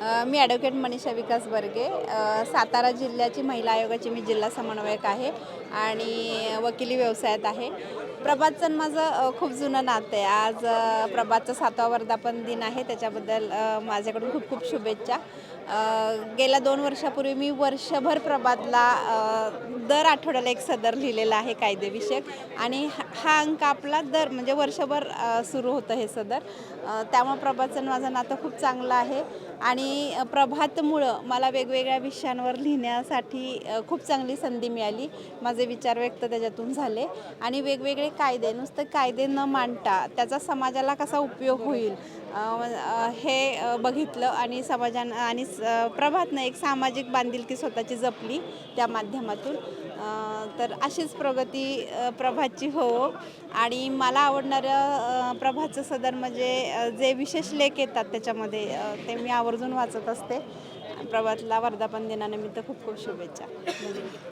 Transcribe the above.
मी advocate Manisha Vikas Barge. Satara जिल्ह्याची महिला आयोगाची मी जिल्हा समन्वयक आहे आणि वकिली व्यवसायात आहे. प्रभातचं माझं खूप जुनं नातं आहे. आज प्रभातचं सातवा वर्धापन दिन आहे. त्याच्याबद्दल माझ्याकडून खूप खूप शुभेच्छा. गेल्या दोन वर्षापूर्वी मी वर्षभर प्रभातला दर आठवड्याला एक सदर लिहिलेला आहे कायदेविषयक. आणि हा हा अंक आपला दर म्हणजे वर्षभर सुरू होतं हे सदर. त्यामुळं प्रभातचं माझं नातं खूप चांगलं आहे. आणि प्रभातमुळं मला वेगवेगळ्या विषयांवर लिहिण्यासाठी खूप चांगली संधी मिळाली. माझे विचार व्यक्त त्याच्यातून झाले. आणि वेगवेगळे कायदे नुसतं कायदे न मांडता त्याचा समाजाला कसा उपयोग होईल? हे बघितलं आणि समाजानं आणि स- प्रभातनं एक सामाजिक बांधिलकी स्वतःची जपली त्या माध्यमातून. तर अशीच प्रगती प्रभातची हो. आणि मला आवडणारं प्रभातचं सदर म्हणजे जे विशेष लेख येतात त्याच्यामध्ये ते मी आवर्जून वाचत असते. प्रभातला वर्धापन दिनानिमित्त खूप खूप शुभेच्छा.